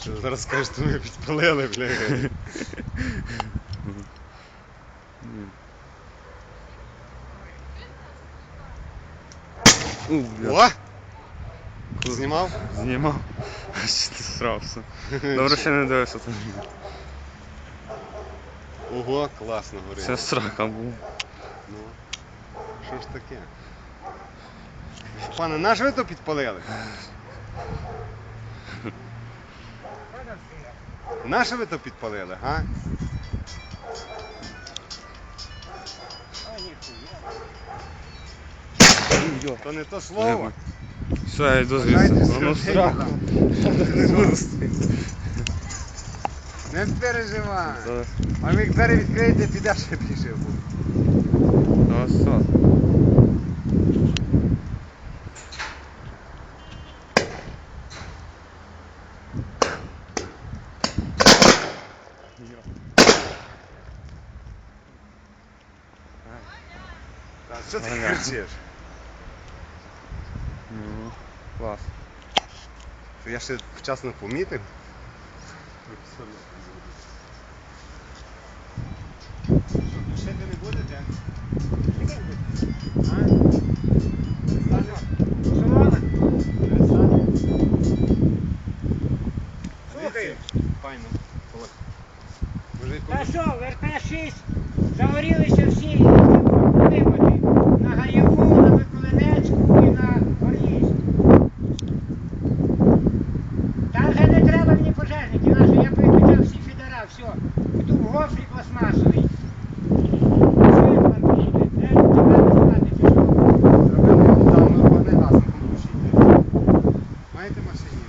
Що зараз скажеш, що ми підпалили, бля. У, бля. О! Знімав? Знімав. Аж ти срався. Добре, що не дивився там. Ого, класно горить. Це срака був. Ну, що ж таке? Пане, наш ви то підпалили? Наше ви то підпалили, га? То не то слово. Все, я йду звідси. Смертельно страх. Не переживай. А двері відкриєте, підеш ще більше буде. Ну, все. Та Що ти Ага. кричиш? Ну, клас. Що Я ще вчасно помітив. Тушити не будете? Слухай. Файно. Та що, ВРП-6, загорілися всі випади. На Гаєву, на Миколинецьку і на Горлівську. Там вже не треба мені пожежників, наші, я виключав всі фідера, все. Тут гофрі пластмасовий. Маєте машині?